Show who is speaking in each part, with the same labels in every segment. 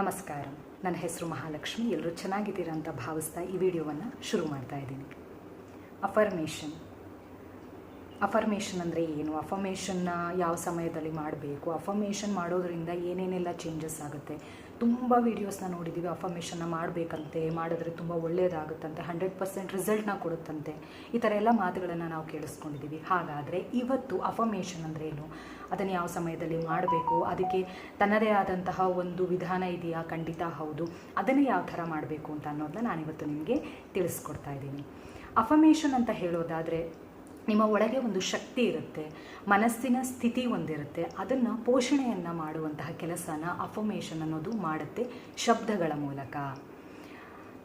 Speaker 1: ನಮಸ್ಕಾರ. ನನ್ನ ಹೆಸರು ಮಹಾಲಕ್ಷ್ಮಿ. ಎಲ್ಲರೂ ಚೆನ್ನಾಗಿದ್ದೀರಾ ಅಂತ ಭಾವಿಸ್ತಾ ಈ ವಿಡಿಯೋವನ್ನು ಶುರು ಮಾಡ್ತಾ ಇದ್ದೀನಿ. ಅಫರ್ಮೇಷನ್ ಅಫರ್ಮೇಷನ್ ಅಂದರೆ ಏನು? ಅಫರ್ಮೇಷನ್ನ ಯಾವ ಸಮಯದಲ್ಲಿ ಮಾಡಬೇಕು? ಅಫರ್ಮೇಷನ್ ಮಾಡೋದ್ರಿಂದ ಏನೇನೆಲ್ಲ ಚೇಂಜಸ್ ಆಗುತ್ತೆ? ತುಂಬ ವೀಡಿಯೋಸ್ನ ನೋಡಿದ್ದೀವಿ ಅಫರ್ಮೇಷನ್ನ ಮಾಡಬೇಕಂತೆ, ಮಾಡಿದ್ರೆ ತುಂಬ ಒಳ್ಳೆಯದಾಗುತ್ತಂತೆ ಹಂಡ್ರೆಡ್ ಪರ್ಸೆಂಟ್ ರಿಸಲ್ಟ್ನ ಕೊಡುತ್ತಂತೆ, ಈ ಥರ ಎಲ್ಲ ಮಾತುಗಳನ್ನು ನಾವು ಕೇಳಿಸ್ಕೊಂಡಿದ್ದೀವಿ ಹಾಗಾದರೆ ಇವತ್ತು ಅಫರ್ಮೇಷನ್ ಅಂದರೆ ಏನು? ಅದನ್ನು ಯಾವ ಸಮಯದಲ್ಲಿ ಮಾಡಬೇಕು? ಅದಕ್ಕೆ ತನ್ನದೇ ಆದಂತಹ ಒಂದು ವಿಧಾನ ಇದೆಯಾ? ಖಂಡಿತ ಹೌದು. ಅದನ್ನು ಯಾವ ಥರ ಮಾಡಬೇಕು ಅಂತ ಅನ್ನೋದನ್ನ ನಾನಿವತ್ತು ನಿಮಗೆ ತಿಳಿಸ್ಕೊಡ್ತಾ ಇದ್ದೀನಿ. ಅಫಮೇಷನ್ ಅಂತ ಹೇಳೋದಾದರೆ ನಿಮ್ಮ ಒಳಗೆ ಒಂದು ಶಕ್ತಿ ಇರುತ್ತೆ, ಮನಸ್ಸಿನ ಸ್ಥಿತಿ ಒಂದಿರುತ್ತೆ ಅದನ್ನು ಪೋಷಣೆಯನ್ನು ಮಾಡುವಂತಹ ಕೆಲಸನ ಅಫರ್ಮೇಷನ್ ಅನ್ನೋದು ಮಾಡುತ್ತೆ ಶಬ್ದಗಳ ಮೂಲಕ.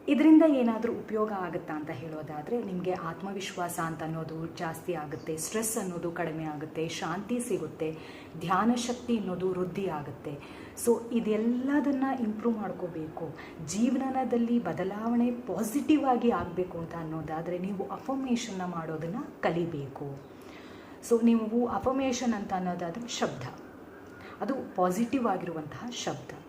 Speaker 1: ಇದರಿಂದ ಏನಾದರೂ ಉಪಯೋಗ ಆಗುತ್ತಾ ಅಂತ ಹೇಳೋದಾದರೆ, ನಿಮಗೆ ಆತ್ಮವಿಶ್ವಾಸ ಅಂತ ಅನ್ನೋದು ಜಾಸ್ತಿ ಆಗುತ್ತೆ, ಸ್ಟ್ರೆಸ್ ಅನ್ನೋದು ಕಡಿಮೆ ಆಗುತ್ತೆ, ಶಾಂತಿ ಸಿಗುತ್ತೆ, ಧ್ಯಾನ ಶಕ್ತಿ ಅನ್ನೋದು ವೃದ್ಧಿ ಆಗುತ್ತೆ. ಸೊ ಇದೆಲ್ಲದನ್ನು ಇಂಪ್ರೂವ್ ಮಾಡ್ಕೋಬೇಕು. ಜೀವನದಲ್ಲಿ ಬದಲಾವಣೆ ಪಾಸಿಟಿವ್ ಆಗಿ ಆಗಬೇಕು ಅಂತ ಅನ್ನೋದಾದರೆ, ನೀವು ಅಫರ್ಮೇಷನ್ನ ಮಾಡೋದನ್ನು ಕಲಿಬೇಕು. ಸೊ ನೀವು ಅಫರ್ಮೇಷನ್ ಅಂತ ಅನ್ನೋದಾದರೆ ಶಬ್ದ. ಅದು ಪಾಸಿಟಿವ್ ಆಗಿರುವಂತಹ ಶಬ್ದ.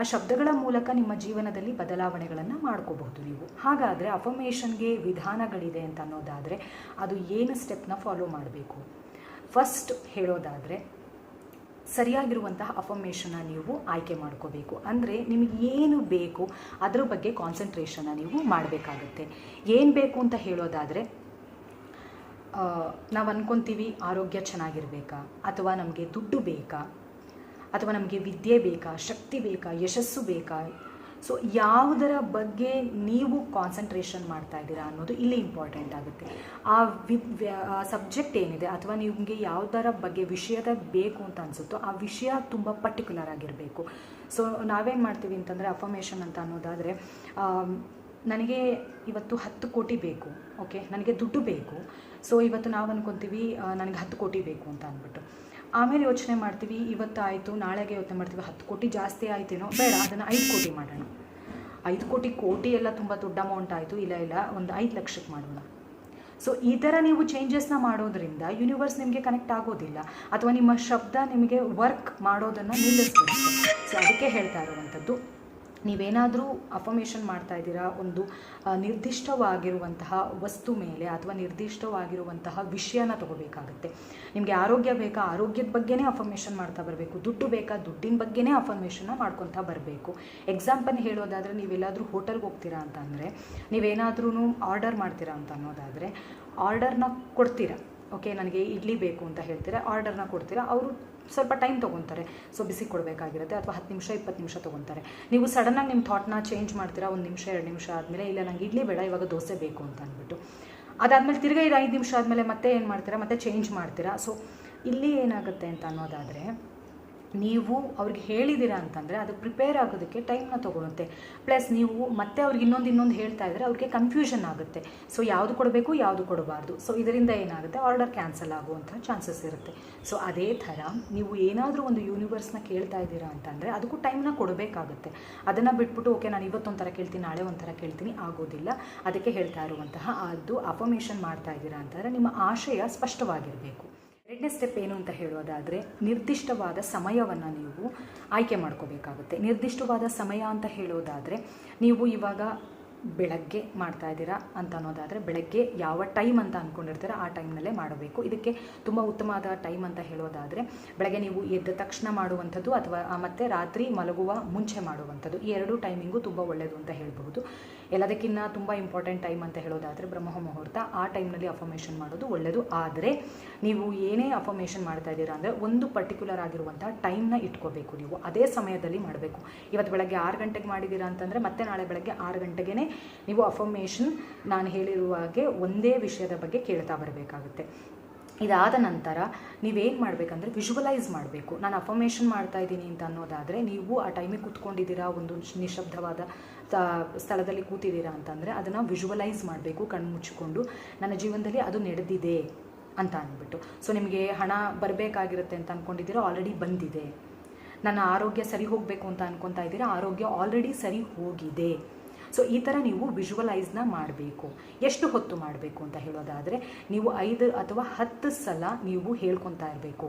Speaker 1: ಆ ಶಬ್ದಗಳ ಮೂಲಕ ನಿಮ್ಮ ಜೀವನದಲ್ಲಿ ಬದಲಾವಣೆಗಳನ್ನು ಮಾಡ್ಕೋಬಹುದು ನೀವು. ಹಾಗಾದರೆ ಅಫಮೇಷನ್ಗೆ ವಿಧಾನಗಳಿದೆ ಅಂತ ಅನ್ನೋದಾದರೆ ಅದು ಏನು ಸ್ಟೆಪ್ನ ಫಾಲೋ ಮಾಡಬೇಕು? ಫಸ್ಟ್ ಹೇಳೋದಾದರೆ ಸರಿಯಾಗಿರುವಂತಹ ಅಫರ್ಮೇಷನ್ನ ನೀವು ಆಯ್ಕೆ ಮಾಡ್ಕೋಬೇಕು. ಅಂದರೆ ನಿಮಗೆ ಏನು ಬೇಕು ಅದರ ಬಗ್ಗೆ ಕಾನ್ಸಂಟ್ರೇಷನ್ನ ನೀವು ಮಾಡಬೇಕಾಗುತ್ತೆ. ಏನು ಬೇಕು ಅಂತ ಹೇಳೋದಾದರೆ ನಾವು ಅಂದ್ಕೊತೀವಿ ಆರೋಗ್ಯ ಚೆನ್ನಾಗಿರಬೇಕಾ ಅಥವಾ ನಮಗೆ ದುಡ್ಡು ಬೇಕಾ? ಅಥವಾ ನಮಗೆ ವಿದ್ಯೆ ಬೇಕಾ, ಶಕ್ತಿ ಬೇಕಾ, ಯಶಸ್ಸು ಬೇಕಾ? ಸೊ ಯಾವುದರ ಬಗ್ಗೆ ನೀವು ಕಾನ್ಸಂಟ್ರೇಷನ್ ಮಾಡ್ತಾ ಇದ್ದೀರಾ ಅನ್ನೋದು ಇಲ್ಲಿ ಇಂಪಾರ್ಟೆಂಟ್ ಆಗುತ್ತೆ. ಆ ವಿ ಸಬ್ಜೆಕ್ಟ್ ಏನಿದೆ ಅಥವಾ ನಿಮಗೆ ಯಾವುದರ ಬಗ್ಗೆ ವಿಷಯದ ಬೇಕು ಅಂತ ಅನಿಸುತ್ತೋ ಆ ವಿಷಯ ತುಂಬ ಪರ್ಟಿಕ್ಯುಲರ್ ಆಗಿರಬೇಕು. ಸೊ ನಾವೇನು ಮಾಡ್ತೀವಿ ಅಂತಂದರೆ ಅಫರ್ಮೇಷನ್ ಅಂತ ಅನ್ನೋದಾದರೆ ನನಗೆ ಇವತ್ತು ಹತ್ತು ಕೋಟಿ ಬೇಕು ಓಕೆ ನನಗೆ ದುಡ್ಡು ಬೇಕು. ಸೊ ಇವತ್ತು ನಾವು ಅನ್ಕೊತೀವಿ ನನಗೆ ಹತ್ತು ಕೋಟಿ ಬೇಕು ಅಂತ ಅಂದ್ಬಿಟ್ಟು ಆಮೇಲೆ ಯೋಚನೆ ಮಾಡ್ತೀವಿ ಇವತ್ತು ಆಯಿತು ನಾಳೆಗೆ ಯೋಚನೆ ಮಾಡ್ತೀವಿ, ಹತ್ತು ಕೋಟಿ ಜಾಸ್ತಿ ಆಯ್ತೇನೋ? ಬೇಡ, ಅದನ್ನು ಐದು ಕೋಟಿ ಮಾಡೋಣ. ಐದು ಕೋಟಿ ಕೋಟಿ ಎಲ್ಲ ತುಂಬ ದೊಡ್ಡ ಅಮೌಂಟ್ ಆಯಿತು, ಇಲ್ಲ ಇಲ್ಲ, ಒಂದು ಐದು ಲಕ್ಷಕ್ಕೆ ಮಾಡೋಣ. ಸೊ ಈ ಥರ ನೀವು ಚೇಂಜಸ್ನ ಮಾಡೋದ್ರಿಂದ ಯೂನಿವರ್ಸ್ ನಿಮಗೆ ಕನೆಕ್ಟ್ ಆಗೋದಿಲ್ಲ, ಅಥವಾ ನಿಮ್ಮ ಶಬ್ದ ನಿಮಗೆ ವರ್ಕ್ ಮಾಡೋದನ್ನು ನಿಲ್ಲಿಸ್ಬಿಡುತ್ತೆ ಸೊ ಅದಕ್ಕೆ ಹೇಳ್ತಾ ಇರುವಂಥದ್ದು ನೀವೇನಾದರೂ ಅಫರ್ಮೇಷನ್ ಮಾಡ್ತಾ ಇದ್ದೀರಾ? ಒಂದು ನಿರ್ದಿಷ್ಟವಾಗಿರುವಂತಹ ವಸ್ತು ಮೇಲೆ ಅಥವಾ ನಿರ್ದಿಷ್ಟವಾಗಿರುವಂತಹ ವಿಷಯನ ತಗೋಬೇಕಾಗುತ್ತೆ. ನಿಮಗೆ ಆರೋಗ್ಯ ಬೇಕಾ? ಆರೋಗ್ಯದ ಬಗ್ಗೆನೇ ಅಫಮೇಷನ್ ಮಾಡ್ತಾ ಬರಬೇಕು. ದುಡ್ಡು ಬೇಕಾ? ದುಡ್ಡಿನ ಬಗ್ಗೆನೇ ಅಫಮೇಷನ್ನ ಮಾಡ್ಕೊತಾ ಬರಬೇಕು. ಎಕ್ಸಾಂಪಲ್ ಹೇಳೋದಾದರೆ, ನೀವೆಲ್ಲಾದರೂ ಹೋಟೆಲ್ಗೆ ಹೋಗ್ತೀರಾ ಅಂತಂದರೆ ನೀವೇನಾದ್ರೂ ಆರ್ಡರ್ ಮಾಡ್ತೀರಾ ಅಂತ ಅನ್ನೋದಾದರೆ ಆರ್ಡರ್ನ ಕೊಡ್ತೀರಾ? ಓಕೆ, ನನಗೆ ಇಡ್ಲಿ ಬೇಕು ಅಂತ ಹೇಳ್ತೀರಾ, ಆರ್ಡರ್ನ ಕೊಡ್ತೀರಾ, ಅವರು ಸ್ವಲ್ಪ ಟೈಮ್ ತೊಗೊತಾರೆ. ಸೊ ಬಿಸಿ ಕೊಡಬೇಕಾಗಿರುತ್ತೆ ಅಥವಾ ಹತ್ತು ನಿಮಿಷ, ಇಪ್ಪತ್ತು ನಿಮಿಷ ತೊಗೊತಾರೆ. ನೀವು ಸಡನ್ನಾಗಿ ನಿಮ್ಮ ಥಾಟ್ನ ಚೇಂಜ್ ಮಾಡ್ತೀರಾ, ಒಂದು ನಿಮಿಷ, ಎರಡು ನಿಮಿಷ ಆದಮೇಲೆ, ಇಲ್ಲ, ನಂಗೆ ಇಡ್ಲಿ ಬೇಡ, ಇವಾಗ ದೋಸೆ ಬೇಕು ಅಂತ ಅಂದ್ಬಿಟ್ಟು. ಅದಾದಮೇಲೆ ತಿರ್ಗಾ ಇದು ಐದು ನಿಮಿಷ ಆದಮೇಲೆ ಮತ್ತೆ ಏನು ಮಾಡ್ತೀರಾ, ಮತ್ತೆ ಚೇಂಜ್ ಮಾಡ್ತೀರಾ. ಸೊ ಇಲ್ಲಿ ಏನಾಗುತ್ತೆ ಅಂತ ಅನ್ನೋದಾದರೆ ನೀವು ಅವ್ರಿಗೆ ಹೇಳಿದ್ದೀರಾ ಅಂತಂದರೆ ಅದು ಪ್ರಿಪೇರ್ ಆಗೋದಕ್ಕೆ ಟೈಮ್ನ ತೊಗೊಳುತ್ತೆ. ಪ್ಲಸ್ ನೀವು ಮತ್ತೆ ಅವ್ರಿಗೆ ಇನ್ನೊಂದು ಇನ್ನೊಂದು ಹೇಳ್ತಾ ಇದ್ದರೆ ಅವ್ರಿಗೆ ಕನ್ಫ್ಯೂಷನ್ ಆಗುತ್ತೆ. ಸೊ ಯಾವುದು ಕೊಡಬೇಕು, ಯಾವುದು ಕೊಡಬಾರ್ದು. ಸೊ ಇದರಿಂದ ಏನಾಗುತ್ತೆ? ಆರ್ಡರ್ ಕ್ಯಾನ್ಸಲ್ ಆಗುವಂಥ ಚಾನ್ಸಸ್ ಇರುತ್ತೆ. ಸೊ ಅದೇ ಥರ ನೀವು ಏನಾದರೂ ಒಂದು ಯೂನಿವರ್ಸ್ನ ಕೇಳ್ತಾ ಇದ್ದೀರಾ ಅಂತಂದರೆ ಅದಕ್ಕೂ ಟೈಮ್ನ ಕೊಡಬೇಕಾಗುತ್ತೆ. ಅದನ್ನು ಬಿಟ್ಬಿಟ್ಟು ಓಕೆ ನಾನು ಇವತ್ತೊಂಥರ ಕೇಳ್ತೀನಿ, ನಾಳೆ ಒಂಥರ ಕೇಳ್ತೀನಿ ಆಗೋದಿಲ್ಲ. ಅದಕ್ಕೆ ಹೇಳ್ತಾ ಇರುವಂತಹ ಅದು ಅಫಮೇಷನ್ ಮಾಡ್ತಾ ಇದ್ದೀರಾ ಅಂತಂದರೆ ನಿಮ್ಮ ಆಶಯ ಸ್ಪಷ್ಟವಾಗಿರಬೇಕು. ಎರಡನೇ ಸ್ಟೆಪ್ ಏನು ಅಂತ ಹೇಳೋದಾದರೆ ನಿರ್ದಿಷ್ಟವಾದ ಸಮಯವನ್ನು ನೀವು ಆಯ್ಕೆ ಮಾಡ್ಕೋಬೇಕಾಗುತ್ತೆ. ನಿರ್ದಿಷ್ಟವಾದ ಸಮಯ ಅಂತ ಹೇಳೋದಾದರೆ ನೀವು ಇವಾಗ ಬೆಳಗ್ಗೆ ಮಾಡ್ತಾ ಇದ್ದೀರಾ ಅಂತ ಅನ್ನೋದಾದರೆ ಬೆಳಗ್ಗೆ ಯಾವ ಟೈಮ್ ಅಂತ ಅಂದ್ಕೊಂಡಿರ್ತೀರ ಆ ಟೈಮ್ನಲ್ಲೇ ಮಾಡಬೇಕು. ಇದಕ್ಕೆ ತುಂಬ ಉತ್ತಮವಾದ ಟೈಮ್ ಅಂತ ಹೇಳೋದಾದರೆ ಬೆಳಗ್ಗೆ ನೀವು ಎದ್ದ ತಕ್ಷಣ ಮಾಡುವಂಥದ್ದು ಅಥವಾ ಮತ್ತು ರಾತ್ರಿ ಮಲಗುವ ಮುಂಚೆ ಮಾಡುವಂಥದ್ದು. ಈ ಎರಡೂ ಟೈಮಿಂಗು ತುಂಬ ಒಳ್ಳೆಯದು ಅಂತ ಹೇಳಬಹುದು. ಎಲ್ಲದಕ್ಕಿಂತ ತುಂಬ ಇಂಪಾರ್ಟೆಂಟ್ ಟೈಮ್ ಅಂತ ಹೇಳೋದಾದರೆ ಬ್ರಹ್ಮ ಮುಹೂರ್ತ. ಆ ಟೈಮ್ನಲ್ಲಿ ಅಫರ್ಮೇಷನ್ ಮಾಡೋದು ಒಳ್ಳೆಯದು ಆದರೆ ನೀವು ಏನೇ ಅಫರ್ಮೇಷನ್ ಮಾಡ್ತಾ ಇದ್ದೀರಾ ಅಂದರೆ ಒಂದು ಪರ್ಟಿಕ್ಯುಲರ್ ಆಗಿರುವಂಥ ಟೈಮ್ನ ಇಟ್ಕೋಬೇಕು ನೀವು. ಅದೇ ಸಮಯದಲ್ಲಿ ಮಾಡಬೇಕು. ಇವತ್ತು ಬೆಳಗ್ಗೆ ಆರು ಗಂಟೆಗೆ ಮಾಡಿದ್ದೀರಾ ಅಂತಂದರೆ ಮತ್ತೆ ನಾಳೆ ಬೆಳಗ್ಗೆ ಆರು ಗಂಟೆಗೆ ನೀವು ಅಫರ್ಮೇಷನ್ ನಾನು ಹೇಳಿರುವ ಹಾಗೆ ಒಂದೇ ವಿಷಯದ ಬಗ್ಗೆ ಕೇಳ್ತಾ ಬರಬೇಕಾಗುತ್ತೆ. ಇದಾದ ನಂತರ ನೀವೇನು ಮಾಡಬೇಕಂದ್ರೆ ವಿಜುವಲೈಸ್ ಮಾಡಬೇಕು. ನಾನು ಅಫರ್ಮೇಷನ್ ಮಾಡ್ತಾ ಇದ್ದೀನಿ ಅಂತ ಅನ್ನೋದಾದರೆ ನೀವು ಆ ಟೈಮಿಗೆ ಕೂತ್ಕೊಂಡಿದ್ದೀರಾ, ಒಂದು ನಿಶಬ್ದವಾದ ಸ್ಥಳದಲ್ಲಿ ಕೂತಿದ್ದೀರಾ ಅಂತಂದರೆ ಅದನ್ನು ವಿಜುವಲೈಸ್ ಮಾಡಬೇಕು, ಕಣ್ಣು ಮುಚ್ಚಿಕೊಂಡು. ನನ್ನ ಜೀವನದಲ್ಲಿ ಅದು ನಡೆದಿದೆ ಅಂತ ಅಂದ್ಬಿಟ್ಟು. ಸೊ ನಿಮಗೆ ಹಣ ಬರಬೇಕಾಗಿರುತ್ತೆ ಅಂತ ಅಂದ್ಕೊಂಡಿದ್ದೀರಾ ಆಲ್ರೆಡಿ ಬಂದಿದೆ. ನನ್ನ ಆರೋಗ್ಯ ಸರಿ ಹೋಗಬೇಕು ಅಂತ ಅನ್ಕೊತಾ ಇದ್ದೀರಾ, ಆರೋಗ್ಯ ಆಲ್ರೆಡಿ ಸರಿ ಹೋಗಿದೆ. ಸೊ ಈ ಥರ ನೀವು ವಿಜುವಲೈಸ್ನ ಮಾಡಬೇಕು. ಎಷ್ಟು ಹೊತ್ತು ಮಾಡಬೇಕು ಅಂತ ಹೇಳೋದಾದರೆ, ನೀವು ಐದು ಅಥವಾ ಹತ್ತು ಸಲ ನೀವು ಹೇಳ್ಕೊತಾ ಇರಬೇಕು.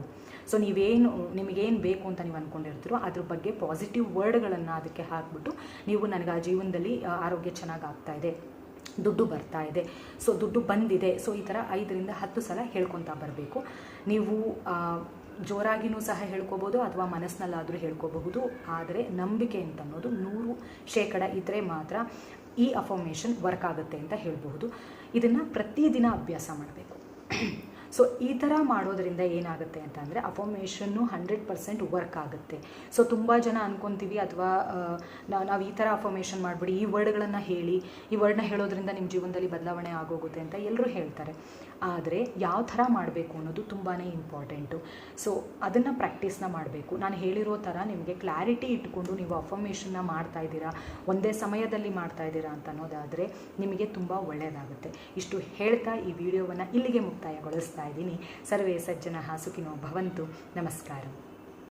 Speaker 1: ಸೊ ನೀವೇನು, ನಿಮಗೇನು ಬೇಕು ಅಂತ ನೀವು ಅಂದ್ಕೊಂಡಿರ್ತೀರೋ ಅದ್ರ ಬಗ್ಗೆ ಪಾಸಿಟಿವ್ ವರ್ಡ್ಗಳನ್ನು ಅದಕ್ಕೆ ಹಾಕ್ಬಿಟ್ಟು ನೀವು ನನಗೆ ಆ ಜೀವನದಲ್ಲಿ ಆರೋಗ್ಯ ಚೆನ್ನಾಗಿ ಆಗ್ತಾ ಇದೆ, ದುಡ್ಡು ಬರ್ತಾ ಇದೆ ಸೊ ದುಡ್ಡು ಬಂದಿದೆ ಸೊ ಈ ಥರ ಐದರಿಂದ ಹತ್ತು ಸಲ ಹೇಳ್ಕೊತಾ ಬರಬೇಕು. ನೀವು ಆ, ಜೋರಾಗಿನೂ ಸಹ ಹೇಳ್ಕೋಬೋದು ಅಥವಾ ಮನಸ್ಸಿನಲ್ಲಾದರೂ ಹೇಳ್ಕೋಬಹುದು. ಆದರೆ ನಂಬಿಕೆ ಅಂತ ಅನ್ನೋದು ನೂರು ಶೇಕಡ ಇದ್ದರೆ ಮಾತ್ರ ಈ ಅಫರ್ಮೇಷನ್ ವರ್ಕ್ ಆಗುತ್ತೆ ಅಂತ ಹೇಳಬಹುದು. ಇದನ್ನು ಪ್ರತಿದಿನ ಅಭ್ಯಾಸ ಮಾಡಬೇಕು. ಸೊ ಈ ಥರ ಮಾಡೋದ್ರಿಂದ ಏನಾಗುತ್ತೆ ಅಂತಂದರೆ ಅಫರ್ಮೇಷನ್ನು ಹಂಡ್ರೆಡ್ ಪರ್ಸೆಂಟ್ ವರ್ಕ್ ಆಗುತ್ತೆ. ಸೊ ತುಂಬ ಜನ ಅನ್ಕೊತೀವಿ ಅಥವಾ ನಾವು ಈ ಥರ ಅಫರ್ಮೇಷನ್ ಮಾಡಿಬಿಡಿ, ಈ ವರ್ಡ್ಗಳನ್ನು ಹೇಳಿ, ಈ ವರ್ಡ್ನ ಹೇಳೋದ್ರಿಂದ ನಿಮ್ಮ ಜೀವನದಲ್ಲಿ ಬದಲಾವಣೆ ಆಗೋಗುತ್ತೆ ಅಂತ ಎಲ್ಲರೂ ಹೇಳ್ತಾರೆ. ಆದರೆ ಯಾವ ಥರ ಮಾಡಬೇಕು ಅನ್ನೋದು ತುಂಬಾ ಇಂಪಾರ್ಟೆಂಟು ಸೊ ಅದನ್ನು ಪ್ರಾಕ್ಟೀಸ್ನ ಮಾಡಬೇಕು. ನಾನು ಹೇಳಿರೋ ಥರ ನಿಮಗೆ ಕ್ಲಾರಿಟಿ ಇಟ್ಕೊಂಡು ನೀವು ಅಫರ್ಮೇಷನ್ನ ಮಾಡ್ತಾ ಇದ್ದೀರಾ, ಒಂದೇ ಸಮಯದಲ್ಲಿ ಮಾಡ್ತಾ ಇದ್ದೀರಾ ಅಂತ ಅನ್ನೋದಾದರೆ ನಿಮಗೆ ತುಂಬ ಒಳ್ಳೆಯದಾಗುತ್ತೆ ಇಷ್ಟು ಹೇಳ್ತಾ ಈ ವಿಡಿಯೋವನ್ನು ಇಲ್ಲಿಗೆ ಮುಕ್ತಾಯಗೊಳಿಸ್ತಾ సాయిదిని సర్వే సజ్జన సుఖినో భవంతు. నమస్కారం.